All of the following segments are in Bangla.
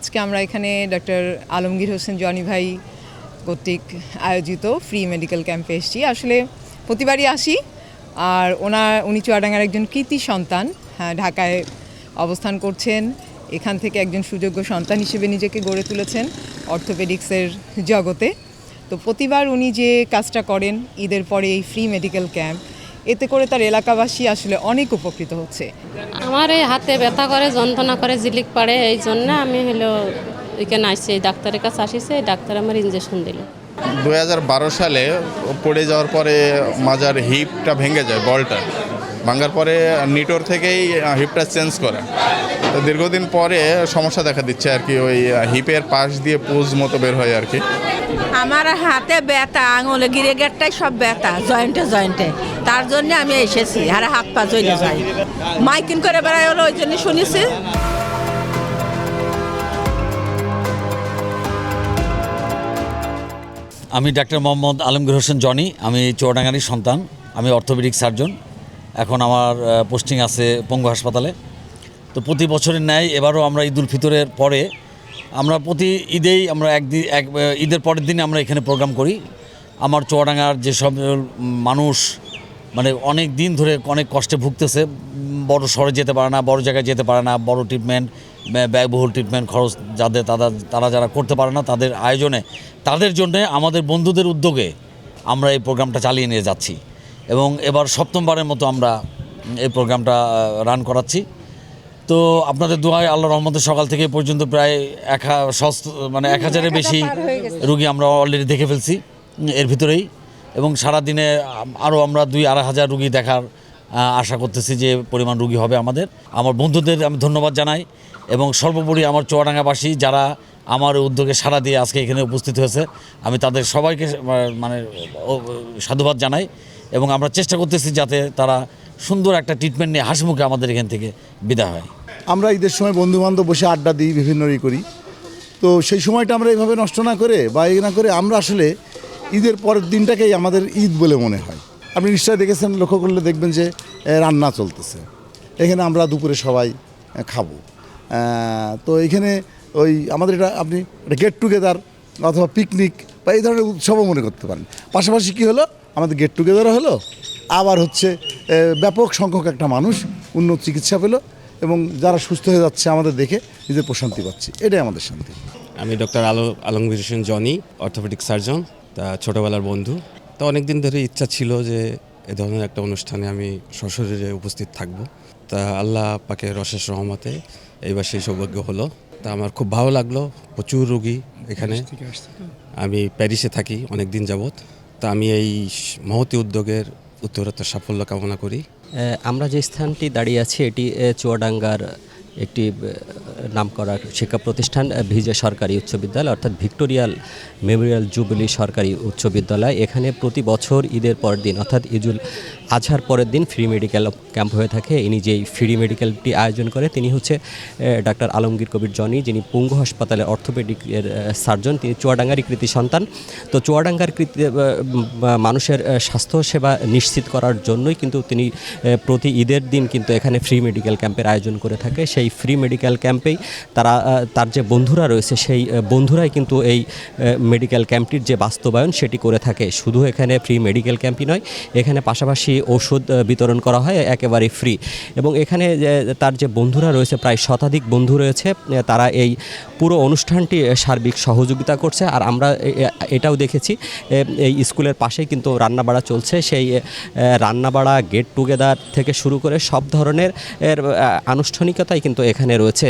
আজকে আমরা এখানে ডক্টর আলমগীর হোসেন জনি ভাই কর্তৃক আয়োজিত ফ্রি মেডিকেল ক্যাম্পে এসেছি। আসলে প্রতিবারই আসি। আর ওনার, উনি চুয়াডাঙ্গার একজন কৃতি সন্তান হ্যাঁ ঢাকায় অবস্থান করছেন। এখান থেকে একজন সুযোগ্য সন্তান হিসেবে নিজেকে গড়ে তুলেছেন অর্থোপেডিক্সের জগতে। তো প্রতিবার উনি যে কাজটা করেন, ঈদের পরে এই ফ্রি মেডিকেল ক্যাম্প এতে করে তার এলাকাবাসী আসলে অনেক উপকৃত হচ্ছে। আমার এই হাতে ব্যথা করে যন্ত্রণা করে জিলিক পাড়ে এই জন্য আমি হলো এখানে আসছি এই ডাক্তারের কাছে আসিছে এই ডাক্তার আমার ইঞ্জেকশন দিল। দুই হাজার বারো সালে পড়ে যাওয়ার পরে মাজার হিপটা ভেঙে যায় বলটা। ভাঙার পরে নিটোর থেকেই হিপটা চেঞ্জ করে। তো দীর্ঘদিন পরে সমস্যা দেখা দিচ্ছে আর কি ওই হিপের পাশ দিয়ে পুজ মতো বের হয় আর কি। আমার হাতে ব্যথা আঙুলে গিরে গেটটাই সব ব্যথা জয়েন্টে জয়েন্টে তার জন্য আমি এসেছি আর হাত পা জইলে যাই মাইকিং করে বেড়াই হলো ওই জন্য শুনেছি। আমি ডাক্তার মোহাম্মদ আলমগীর হোসেন জনি। আমি চৌডাঙ্গারির সন্তান। আমি অর্থোপেডিক সার্জন। এখন আমার পোস্টিং আছে পঙ্গু হাসপাতালে। তো প্রতি বছরের ন্যায় এবারও আমরা ঈদুল ফিতরের পরে আমরা প্রতি ঈদেই আমরা একদিন এক ঈদের পরের দিনে আমরা এখানে প্রোগ্রাম করি। আমার চুয়াডাঙ্গার যেসব মানুষ মানে অনেক দিন ধরে অনেক কষ্টে ভুগতেছে, বড় শহরে যেতে পারে না, বড় জায়গায় যেতে পারে না, বড় ট্রিটমেন্ট ব্যয়বহুল ট্রিটমেন্ট খরচ যাদের তারা তারা যারা করতে পারে না, তাদের আয়োজনে, তাদের জন্য আমাদের বন্ধুদের উদ্যোগে আমরা এই প্রোগ্রামটা চালিয়ে নিয়ে যাচ্ছি। এবং এবার সপ্তমবারের মতো আমরা এই প্রোগ্রামটা রান করাচ্ছি। তো আপনাদের দোয়ায় আল্লাহ রহমতের সকাল থেকে পর্যন্ত প্রায় এক সস্ত মানে এক হাজারের বেশি রুগী আমরা অলরেডি দেখে ফেলছি এর ভিতরেই। এবং সারা দিনে আরও আমরা দুই আড়াই হাজার রুগী দেখার আশা করতেছি যে পরিমাণ রুগী হবে আমাদের। আমার বন্ধুদের আমি ধন্যবাদ জানাই এবং সর্বোপরি আমার চুয়াডাঙ্গাবাসী যারা আমার উদ্যোগে সাড়া দিয়ে আজকে এখানে উপস্থিত হয়েছে আমি তাদের সবাইকে মানে সাধুবাদ জানাই। এবং আমরা চেষ্টা করতেছি যাতে তারা সুন্দর একটা ট্রিটমেন্ট নিয়ে হাসি মুখে আমাদের এখান থেকে বিদায় হয়। আমরা ঈদের সময় বন্ধু বান্ধব বসে আড্ডা দিই, বিভিন্ন ই করি। তো সেই সময়টা আমরা এইভাবে নষ্ট না করে বা এই না করে আমরা আসলে ঈদের পরের দিনটাকেই আমাদের ঈদ বলে মনে হয়। আপনি নিশ্চয়ই দেখেছেন, লক্ষ্য করলে দেখবেন যে রান্না চলতেছে। এখানে আমরা দুপুরে সবাই খাব। তো এখানে ওই আমাদের এটা, আপনি গেট টুগেদার অথবা পিকনিক বা এই ধরনের উৎসবও মনে করতে পারেন। পাশাপাশি কী হলো? আমাদের গেট টুগেদারও হলো আবার হচ্ছে ব্যাপক সংখ্যক একটা মানুষ উন্নত চিকিৎসা পেল এবং যারা সুস্থ হয়ে যাচ্ছে আমাদের দেখে নিজের প্রশান্তি পাচ্ছি। এটাই আমাদের শান্তি। আমি ডক্টর আলো Alamgir Hossain Johnny orthopaedic surgeon তা ছোটোবেলার বন্ধু। তো অনেক দিন ধরে ইচ্ছা ছিল যে এ ধরনের একটা অনুষ্ঠানে আমি সশরীরে উপস্থিত থাকব। তা আল্লাহ পাকে রশেষ রহমতে এইবার সেই সৌভাগ্য হলো। তা আমার খুব ভালো লাগল প্রচুর রুগী এখানে। আমি প্যারিসে থাকি অনেক দিন যাবৎ। তা আমি এই মহতি উদ্যোগের উত্তরোত্তর সাফল্য কামনা করি। আমরা যে স্থানটি দাঁড়িয়ে আছি, এটি চুয়াডাঙ্গার একটি নাম করা শিক্ষা প্রতিষ্ঠান ভিজে সরকারি উচ্চ বিদ্যালয়, অর্থাৎ ভিক্টোরিয়াল মেমোরিয়াল জুবিলি সরকারি উচ্চ বিদ্যালয়। এখানে প্রতি বছর ঈদের পর দিন, অর্থাৎ ঈদুল আজহার পরের দিন ফ্রি মেডিকেল ক্যাম্প হয়ে থাকে। ইনি যেই ফ্রি মেডিকেলটি আয়োজন করে, তিনি হচ্ছে ডাক্তার আলমগীর কবির জনি, যিনি পুঙ্গু হাসপাতালের অর্থোপেডিকের সার্জন, তিনি চুয়াডাঙ্গারই কৃতি সন্তান। তো চুয়াডাঙ্গার কৃতি মানুষের স্বাস্থ্যসেবা নিশ্চিত করার জন্যই কিন্তু তিনি প্রতি ঈদের দিন কিন্তু এখানে ফ্রি মেডিকেল ক্যাম্পের আয়োজন করে থাকে। সেই ফ্রি মেডিকেল ক্যাম্পেই তারা তার যে বন্ধুরা রয়েছে, সেই বন্ধুরাই কিন্তু এই মেডিকেল ক্যাম্পটির যে বাস্তবায়ন সেটি করে থাকে। শুধু এখানে ফ্রি মেডিকেল ক্যাম্পই নয়, এখানে পাশাপাশি ওষুধ বিতরণ করা হয়, একেবারে ফ্রি এবং এখানে তার যে বন্ধুরা রয়েছে, প্রায় শতাধিক বন্ধু রয়েছে তারা এই পুরো অনুষ্ঠানটি সার্বিক সহযোগিতা করছে। আর আমরা এটাও দেখেছি এই স্কুলের পাশেই কিন্তু রান্নাবাড়া চলছে। সেই রান্নাবাড়া গেট টুগেদার থেকে শুরু করে সব ধরনের, এর আনুষ্ঠানিকতাই কিন্তু এখানে রয়েছে।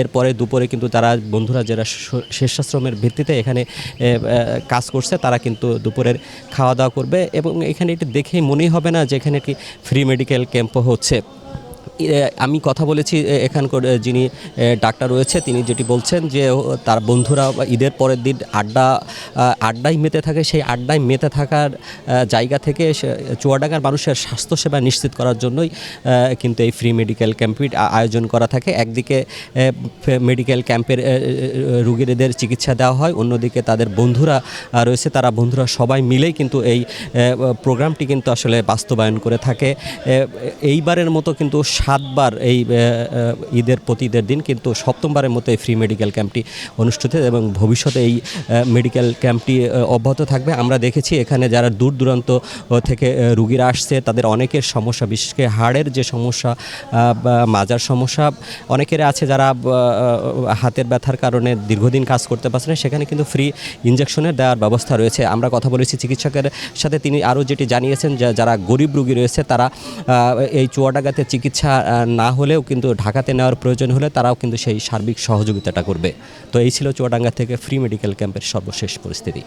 এরপরে দুপুরে কিন্তু তারা, বন্ধুরা যারা স্বেচ্ছাশ্রমের ভিত্তিতে এখানে কাজ করছে, তারা কিন্তু দুপুরের খাওয়া দাওয়া করবে। এবং এখানে এটি দেখেই মনেই হবে না যে এখানে কি ফ্রি মেডিকেল ক্যাম্পও হচ্ছে? আমি কথা বলেছি এখানকার যিনি ডাক্তার রয়েছে, তিনি যেটি বলছেন যে তার বন্ধুরা ঈদের পরের দিন আড্ডা আড্ডায় মেতে থাকে, সেই আড্ডায় মেতে থাকার জায়গা থেকে চুয়াডাঙ্গার মানুষের স্বাস্থ্যসেবা নিশ্চিত করার জন্যই কিন্তু এই ফ্রি মেডিকেল ক্যাম্পের আয়োজন করা থাকে। একদিকে মেডিকেল ক্যাম্পের রুগীদের চিকিৎসা দেওয়া হয়, অন্যদিকে তাদের বন্ধুরা রয়েছে, তারা বন্ধুরা সবাই মিলেই কিন্তু এই প্রোগ্রামটি কিন্তু আসলে বাস্তবায়ন করে থাকে। এইবারের মতো কিন্তু সাতবার এই ঈদের প্রতি ঈদের দিন কিন্তু সপ্তমবারের মতো এই ফ্রি মেডিকেল ক্যাম্পটি অনুষ্ঠিত এবং ভবিষ্যতে এই মেডিকেল ক্যাম্পটি অব্যাহত থাকবে। আমরা দেখেছি এখানে যারা দূর দূরান্ত থেকে রুগীরা আসছে, তাদের অনেকের সমস্যা, বিশেষ করে হাড়ের যে সমস্যা মাজার সমস্যা, অনেকের আছে যারা হাতের ব্যথার কারণে দীর্ঘদিন কাজ করতে পারছে না, সেখানে কিন্তু ফ্রি ইঞ্জেকশনের দেওয়ার ব্যবস্থা রয়েছে। আমরা কথা বলেছি চিকিৎসকের সাথে, তিনি আরও যেটি জানিয়েছেন যে, যারা গরিব রুগী রয়েছে, তারা এই চুয়াডাঙ্গাতে চিকিৎসা আহ, না হলেও কিন্তু ঢাকাতে নেওয়ার প্রয়োজন হলে তারাও কিন্তু সেই সার্বিক সহযোগিতাটা করবে। তো এই ছিল চুয়াডাঙ্গা থেকে ফ্রি মেডিকেল ক্যাম্পের সর্বশেষ পরিস্থিতি।